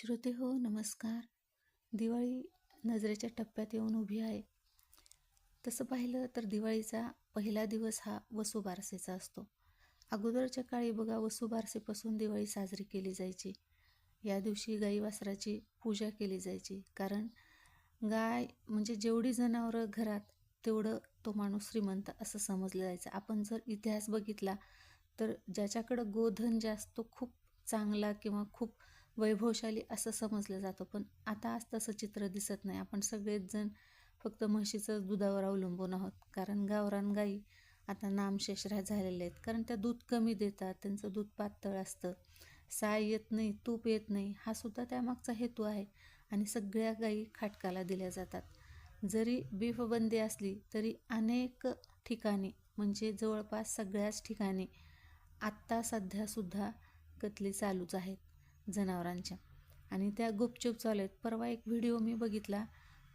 श्रोते हो? नमस्कार. दिवाळी नजरेच्या टप्प्यात येऊन उभी आहे. तसं पाहिलं तर दिवाळीचा पहिला दिवस हा वसुबारसेचा असतो. अगोदरच्या काळी बघा वसुबारसेपासून दिवाळी साजरी केली जायची. या दिवशी गाई वासराची पूजा केली जायची. कारण गाय म्हणजे जेवढी जनावरं घरात तेवढं तो माणूस श्रीमंत असं समजलं जायचं. आपण जर इतिहास बघितला तर ज्याच्याकडं गोधन जास्त तो खूप चांगला किंवा खूप वैभवशाली असं समजलं जातं. पण आता आज तसं चित्र दिसत नाही. आपण सगळेच जण फक्त म्हशीचं दुधावर अवलंबून आहोत. कारण गावरान गाई आता नामशेष रा झालेले आहेत. कारण त्या दूध कमी देतात. त्यांचं दूध पातळ असतं. साय येत नाही तूप येत नाही. हा सुद्धा त्यामागचा हेतू आहे. आणि सगळ्या गायी खाटकाला दिल्या जातात. जरी बीफ बंदी असली तरी अनेक ठिकाणी म्हणजे जवळपास सगळ्याच ठिकाणी आत्ता सध्यासुद्धा कतली चालूच आहेत. जनावरांच्या. आणि त्या गुपचूप चालू आहेत. परवा एक व्हिडिओ मी बघितला.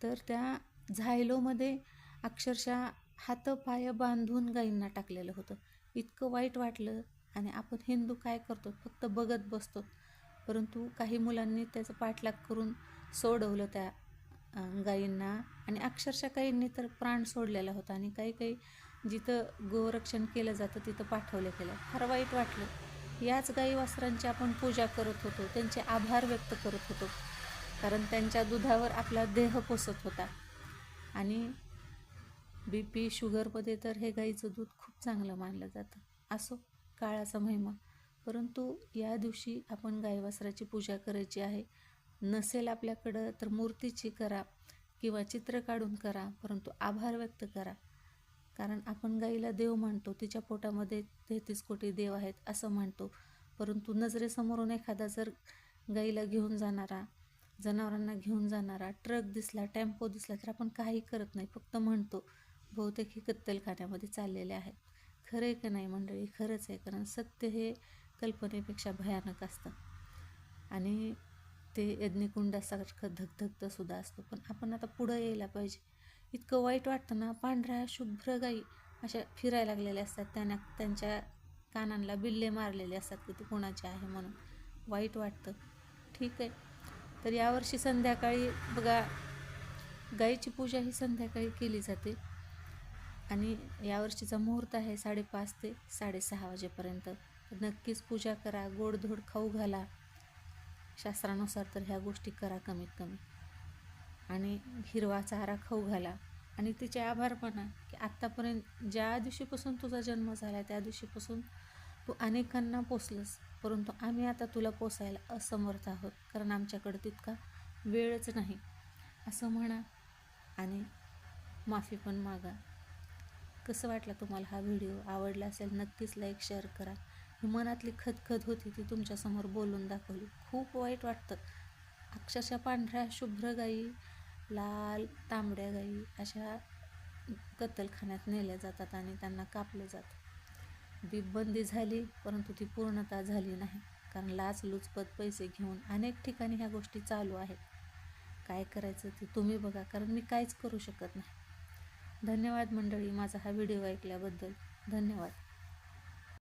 तर त्या झायलोमध्ये अक्षरशः हात पाय बांधून गाईंना टाकलेलं होतं. इतकं वाईट वाटलं. आणि आपण हिंदू काय करतो? फक्त बघत बसतो. परंतु काही मुलांनी त्याचं पाठलाग करून सोडवलं त्या गाईंना आणि अक्षरशः काहींनी तर प्राण सोडलेला होता. आणि काही काही जिथं गोरक्षण केलं जातं तिथं पाठवलं गेलं. फार वाईट वाटलं. याच गाई वासरांची आपण पूजा करत होतो त्यांचे आभार व्यक्त करत होतो. कारण त्यांच्या दुधावर आपला देह पोसत होता. आणि बी पी शुगरमध्ये तर हे गाईचं दूध खूप चांगलं मानलं जातं. असो काळाचा महिमा. परंतु या दिवशी आपण गाई वासराची पूजा करायची आहे. नसेल आपल्याकडं तर मूर्तीची करा किंवा चित्र काढून करा परंतु आभार व्यक्त करा. कारण आपण गाईला देव म्हणतो तिच्या पोटामध्ये तेहतीस कोटी देव आहेत असं म्हणतो. परंतु नजरेसमोरून एखादा जर गाईला घेऊन जाणारा जनावरांना घेऊन जाणारा ट्रक दिसला टेम्पो दिसला तर आपण काही करत नाही फक्त म्हणतो बहुतेक हे कत्तलखान्यामध्ये चाललेले आहेत. खरं आहे का नाही मंडळी? खरंच आहे कारण सत्य हे कल्पनेपेक्षा भयानक असतं. आणि ते यज्ञकुंडासारखं धगधगतं असतो असतं. पण आपण आता पुढं यायला पाहिजे. इतकं वाईट वाटतं ना पांढऱ्या शुभ्र गाई अशा फिरायला लागलेल्या असतात. त्यांना त्यांच्या कानांना बिल्ले मारलेले असतात की ते कोणाचे आहे म्हणून. वाईट वाटतं. ठीक आहे. तर यावर्षी संध्याकाळी बघा गाईची पूजा ही संध्याकाळी केली जाते. आणि यावर्षीचा मुहूर्त आहे साडेपाच ते साडेसहा वाजेपर्यंत. नक्कीच पूजा करा गोडधोड खाऊ घाला. शास्त्रानुसार तर ह्या गोष्टी करा कमीत कमी. आणि हिरवा चारा खाऊ घाला. आणि तिचे आभार म्हणा की आत्तापर्यंत ज्या दिवशीपासून तुझा जन्म झाला त्या दिवशीपासून तू अनेकांना पोचलंस परंतु आम्ही आता तुला पोसायला असमर्थ आहोत. कारण आमच्याकडं तितका वेळच नाही. असं म्हणा आणि माफी पण मागा. कसं वाटलं तुम्हाला हा व्हिडिओ? आवडला असेल नक्कीच लाईक शेअर करा. ही मनातली खदखद होती ती तुमच्यासमोर बोलून दाखवली. खूप वाईट वाटतं. अक्षरशः पांढऱ्या शुभ्र गाई लाल तांबड्या गाई अशा कत्तलखान्यात नेल्या जातात आणि त्यांना कापलं जातं. बीबबंदी झाली परंतु ती पूर्णता झाली नाही कारण लाच लुचपत पैसे घेऊन अनेक ठिकाणी ह्या गोष्टी चालू आहेत. काय करायचं ते तुम्ही बघा कारण मी काहीच करू शकत नाही. धन्यवाद मंडळी माझा हा व्हिडिओ ऐकल्याबद्दल धन्यवाद.